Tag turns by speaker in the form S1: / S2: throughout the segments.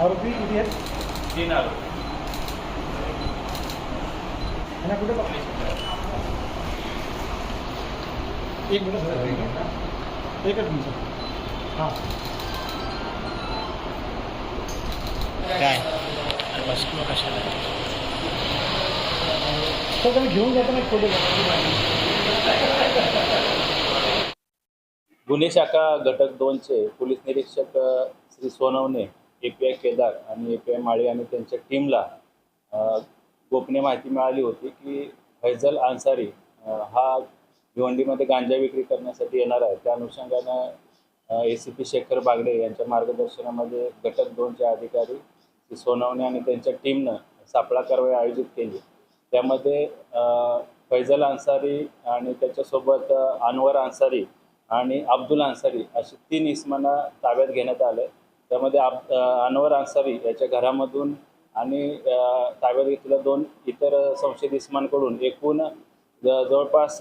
S1: आरोपी किती आहेत
S2: तीन आरोपी
S1: त्यांना कुठे पकडले एक मिनिट सर. एकच मिनिट हां.
S3: काय? बसलो कशाला?
S1: तुम्ही घेऊन जाताना एक फोटो घ्या.
S2: गुन्हे शाखा घटक दोनचे पोलीस निरीक्षक अ, Shri Sonawane A P I Kedar आणि ए पी आय माळी आणि त्यांच्या टीमला गोपनीय माहिती मिळाली होती की फैजल अन्सारी हा भिवंडीमध्ये गांजा विक्री करण्यासाठी येणार आहे. त्या अनुषंगानं A C P Shekhar Bagde यांच्या मार्गदर्शनामध्ये घटक दोनचे अधिकारी सोनवणे आणि त्यांच्या टीमनं सापळा कारवाई आयोजित केली. त्यामध्ये फैजल अन्सारी आणि त्याच्यासोबत अनवर अन्सारी आणि अब्दुल अन्सारी अशी तीन इसमांना ताब्यात घेण्यात आलं. त्यामध्ये आप अनवर अन्सारी याच्या घरामधून आणि ताब्यात घेतलेल्या दोन इतर संशयित इसमांकडून एकूण ज- जवळपास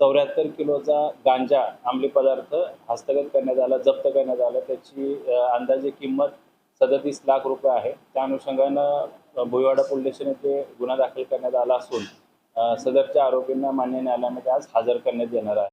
S2: चौऱ्याहत्तर किलोचा गांजा अंमली पदार्थ हस्तगत करण्यात आला जप्त करण्यात आला. त्याची अंदाजे किंमत सदतीस लाख रुपये आहे. त्या अनुषंगानं भुईवाडा पोलीस स्टेशन येथे गुन्हा दाखल करण्यात आला असून सदरच्या आरोपींना मान्य न्यायालयामध्ये आज हजर करण्यात येणार आहे.